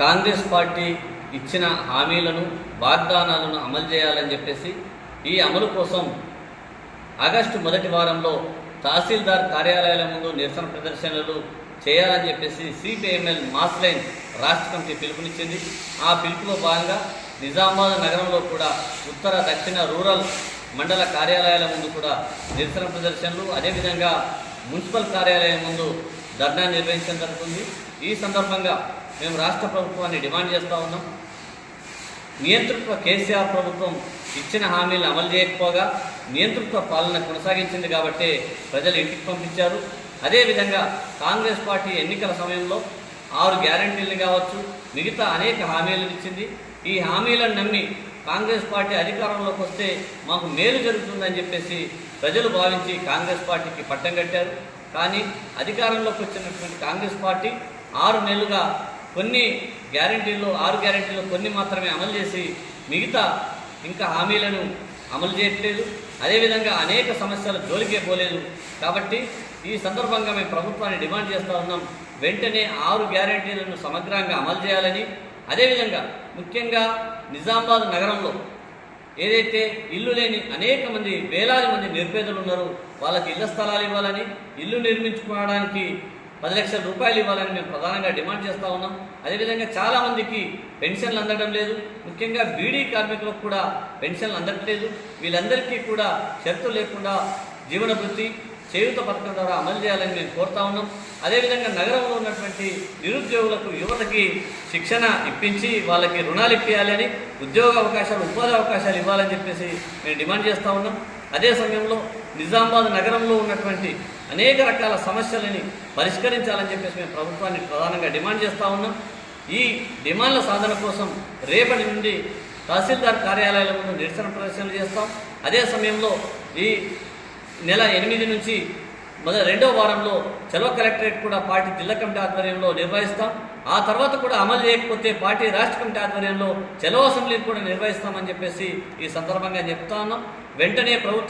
Congress party ఇచ్చిన హామీలను వాగ్దానాలను అమలు చేయాలని చెప్పేసి ఈ అమలు కోసం ఆగస్టు మొదటి వారంలో తహసీల్దార్ కార్యాలయాల ముందు నిరసన ప్రదర్శనలు చేయాలని చెప్పేసి సిపిఎంఎల్ మాస్ లైన్ రాష్ట్ర కమిటీ పిలుపునిచ్చింది. ఆ పిలుపులో భాగంగా నిజామాబాద్ నగరంలో కూడా ఉత్తర దక్షిణ రూరల్ మండల కార్యాలయాల ముందు కూడా నిరసన ప్రదర్శనలు. అదేవిధంగా మున్సిపల్ కార్యాలయం ముందు ధర్నా నిర్వహించడం జరుగుతుంది. ఈ సందర్భంగా మేము రాష్ట్ర ప్రభుత్వాన్ని డిమాండ్ చేస్తూ ఉన్నాం. నియంతృత్వ కేసీఆర్ ప్రభుత్వం ఇచ్చిన హామీలను అమలు చేయకపోగా నియంతృత్వ పాలన కొనసాగించింది కాబట్టే ప్రజలు ఇంటికి పంపించారు. అదేవిధంగా కాంగ్రెస్ పార్టీ ఎన్నికల సమయంలో ఆరు గ్యారంటీలను కావచ్చు మిగతా అనేక హామీలను ఇచ్చింది. ఈ హామీలను నమ్మి కాంగ్రెస్ పార్టీ అధికారంలోకి వస్తే మాకు మేలు జరుగుతుందని చెప్పేసి ప్రజలు భావించి కాంగ్రెస్ పార్టీకి పట్టం కట్టారు. కానీ అధికారంలోకి వచ్చినటువంటి కాంగ్రెస్ పార్టీ ఆరు నెలలుగా కొన్ని గ్యారంటీల్లో ఆరు గ్యారంటీల్లో కొన్ని మాత్రమే అమలు చేసి మిగతా ఇంకా హామీలను అమలు చేయట్లేదు. అదేవిధంగా అనేక సమస్యలు జోలికే పోలేదు. కాబట్టి ఈ సందర్భంగా మేము ప్రభుత్వాన్ని డిమాండ్ చేస్తూ ఉన్నాం. వెంటనే ఆరు గ్యారంటీలను సమగ్రంగా అమలు చేయాలని. అదేవిధంగా ముఖ్యంగా నిజామాబాద్ నగరంలో ఏదైతే ఇల్లు లేని అనేక మంది వేలాది మంది నిర్పేదలు ఉన్నారో వాళ్ళకి ఇళ్ళ స్థలాలు ఇవ్వాలని ఇల్లు నిర్మించుకోవడానికి పది లక్షల రూపాయలు ఇవ్వాలని మేము ప్రధానంగా డిమాండ్ చేస్తూ ఉన్నాం. అదేవిధంగా చాలామందికి పెన్షన్లు అందడం లేదు. ముఖ్యంగా బీడీ కార్మికులకు కూడా పెన్షన్లు అందట్లేదు. వీళ్ళందరికీ కూడా షరతు లేకుండా జీవన వృత్తి చేయూత పథకం ద్వారా అమలు చేయాలని మేము కోరుతా ఉన్నాం. అదేవిధంగా నగరంలో ఉన్నటువంటి నిరుద్యోగులకు యువతకి శిక్షణ ఇప్పించి వాళ్ళకి రుణాలు ఇప్పించాలని ఉద్యోగ అవకాశాలు ఉపాధి అవకాశాలు ఇవ్వాలని చెప్పేసి మేము డిమాండ్ చేస్తూ ఉన్నాం. అదే సమయంలో నిజామాబాద్ నగరంలో ఉన్నటువంటి అనేక రకాల సమస్యలని పరిష్కరించాలని చెప్పేసి మేము ప్రభుత్వాన్ని ప్రధానంగా డిమాండ్ చేస్తూ ఉన్నాం. ఈ డిమాండ్ల సాధన కోసం రేపటి నుండి తహసీల్దార్ కార్యాలయాల ముందు నిరసన ప్రదర్శనలు చేస్తాం. అదే సమయంలో ఈ నెల ఎనిమిది నుంచి మొదటి రెండో వారంలో చలో కలెక్టరేట్ కూడా పార్టీ జిల్లా కమిటీ ఆధ్వర్యంలో నిర్వహిస్తాం. ఆ తర్వాత కూడా అమలు చేయకపోతే పార్టీ రాష్ట్ర కమిటీ ఆధ్వర్యంలో చెలవ అసెంబ్లీ కూడా నిర్వహిస్తామని చెప్పేసి ఈ సందర్భంగా చెప్తా ఉన్నాం. వెంటనే ప్రభుత్వం